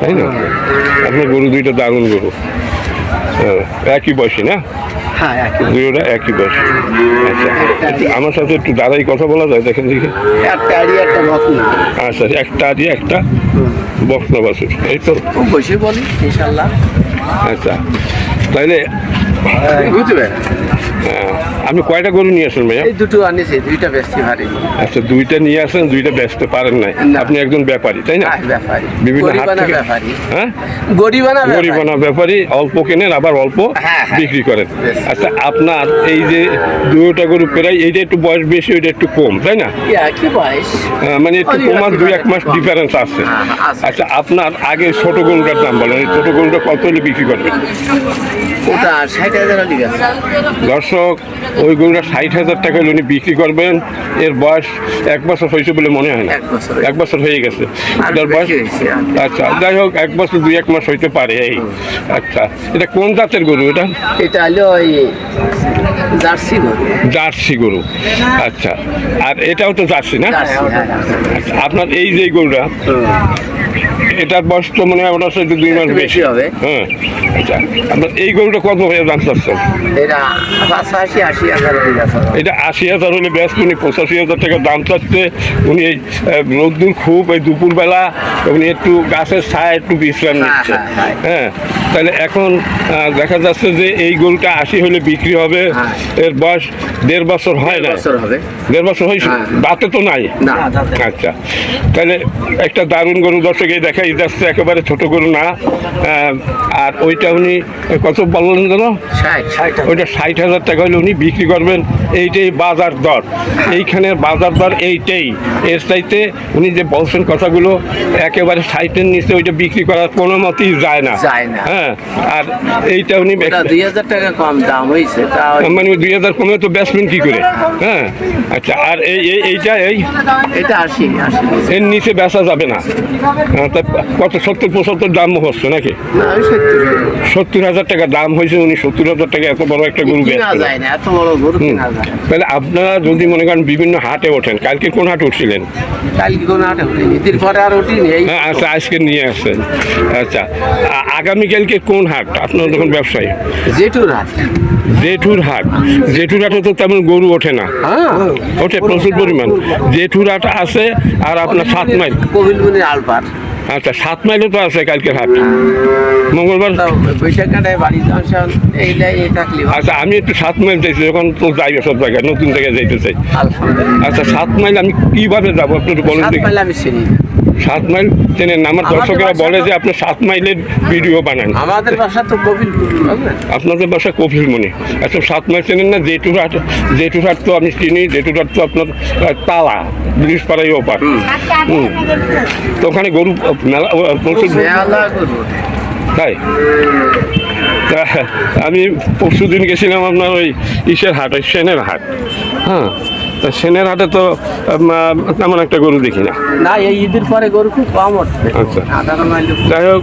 তাই না? আপনার গরু দুইটা দারুণ গরু। হ্যাঁ, একই বয়সী না? হ্যাঁ দুইটা একই বয়সী। আচ্ছা আমার সাথে একটু দাঁড়াই কথা বলা যায় দেখেন দেখি। আচ্ছা একটা দিয়ে একটা বক্সনা বাসুর এই তো। বলি ইনশাল্লাহ। আচ্ছা তাইলে হ্যাঁ, আপনি কয়টা গরু নিয়ে আসেন ভাইয়া? এই দুটো আনিছে দুইটা বেশি ভারী। আচ্ছা দুইটা নিয়ে আসেন দুইটা বেচতে পারেন নাই। না। আপনি একজন ব্যাপারী তাই না? ব্যাপারী। বিভিন্ন হাট থেকে ব্যাপারী। হ্যাঁ? গরিবানা ব্যাপারী। গরিবানা ব্যাপারী অল্প কেনেন আবার অল্প হ্যাঁ, হ্যাঁ। বিক্রি করেন। আচ্ছা আপনার এই যে দুটা গরু প্রায় এইটা একটু বয়স বেশি ওইটা একটু কম তাই না? কি বয়স? মানে একটু অনেক কমার দুই এক মাস ডিফারেন্স আছে। হ্যাঁ, হ্যাঁ। আচ্ছা আপনার আগে ছোট গরুটার দাম বলেন ছোট গরুটা কত হলে বিক্রি করবেন ওটা ষাট হাজার গেছে। দর্শক ওই গরুটা ষাট হাজার টাকা উনি বিক্রি করবেন। এর বয়স এক বছর হয়েছে বলে মনে হয় না। এক বছর। হয়ে গেছে। এটার বয়স। আচ্ছা যাই হোক এক বছর দুই এক মাস হইতে পারে এই। আচ্ছা এটা কোন জাতের গরু এটা? এটা হলো জার্সি গরু। জার্সি গরু। আচ্ছা আর এটাও তো জার্সি না? হ্যাঁ আচ্ছা, আপনার এই যে গরুটা এটার বয়স তো মনে হয় ওটার সাথে দুই মাস বেশি। হবে। হ্যাঁ আচ্ছা। আপনার এই গরুটা কত হয়ে দাম চাচ্ছেন? এটা পাঁচাশি আশি হাজার হলে গেছে এটা আশি হাজার হলে ব্যস্ত উনি পঁচাশি হাজার টাকা দাম চাচ্ছে। উনি এই রোদ্দুর খুব এই দুপুরবেলা উনি একটু গাছের ছায় একটু বিশ্রাম হ্যাঁ, নিচ্ছে। হ্যাঁ, হ্যাঁ। তাহলে এখন দেখা যাচ্ছে যে এই গরুটা আশি হলে বিক্রি হবে। হ্যাঁ। এর বয়স দেড় বছর হয় না। দেড় বছর হয়েছে হ্যাঁ। দাঁতে তো নাই? আচ্ছা। তাহলে একটা দারুণ গরু দর্শকে দেখাই যাচ্ছে একেবারে ছোট গরু না। আর ওইটা উনি কত বললেন যেন? ওইটা ষাট হাজার টাকা হলে উনি বিক্রি করবেন। এইটাই বাজার দর। এইখানের বাজার দর এইটাই। এর চাইতে উনি যে বলছেন কথাগুলো একেবারে ষাটের নিচে ওইটা বিক্রি করার কোনো মতেই যায় না। যায় না। হ্যাঁ আর এইটা উনি দুই হাজার টাকা কম দাম হয়েছে মানে দুই হাজার কমে তো বেচবেন কি করে? হ্যাঁ আচ্ছা আর এই এই এইটা এই এটা আশি। এর নিচে বেচা যাবে না। কত সত্তর পঁচাত্তর দাম হচ্ছে নাকি? সত্তর হাজার টাকা দাম হয়েছে উনি সত্তর হাজার টাকা এত বড় একটা গরু। তাহলে আপনারা যদি মনে করেন বিভিন্ন হাটে ওঠেন কালকে কোন হাট উঠছিলেন? হ্যাঁ আচ্ছা আজকে নিয়ে আসছেন। আচ্ছা আগামীকালকে কোন হাট? আপনার যখন ব্যবসায়ী। জেঠুর হাট। জেঠুর হাট। জেঠুর হাটে তো তেমন গরু ওঠে না। হ্যাঁ। ওঠে প্রচুর পরিমাণ। জেঠুর হাট আছে আর আপনার সাত মাইল। কবিলমুনির আলপার আচ্ছা সাত মাইলও তো আছে কালকে হাট মঙ্গলবার। আচ্ছা আমি একটু সাত মাইল যাইছি যখন তো যাই সব জায়গায় নতুন জায়গায় যাইতে চাই। আচ্ছা সাত মাইল আমি কীভাবে যাব? একটু বলুন দেখি। সাত মাইল চেনেন না? আমার দর্শকেরা বলে যে আপনি সাত মাইলের ভিডিও বানান আমাদের বাসা তো বুঝলেন? আপনাদের বাসা কফিলমণি আচ্ছা সাত মাইল চেনেন না জেঠুরহাট জেঠুরহাট তো আমি চিনি জেঠুরহাট তো আপনার তালা ব্রিজ পাড়াই ওপার হুম। তো ওখানে গরু মেলা প্রচুর। তাই আমি পরশু দিন গেছিলাম আপনার ওই ইসের হাট ওই সেনের হাট হ্যাঁ তা সেনের হাটে তো তেমন একটা গরু দেখি না না এই ঈদের পরে গরু খুব কম হচ্ছে আচ্ছা। যাই হোক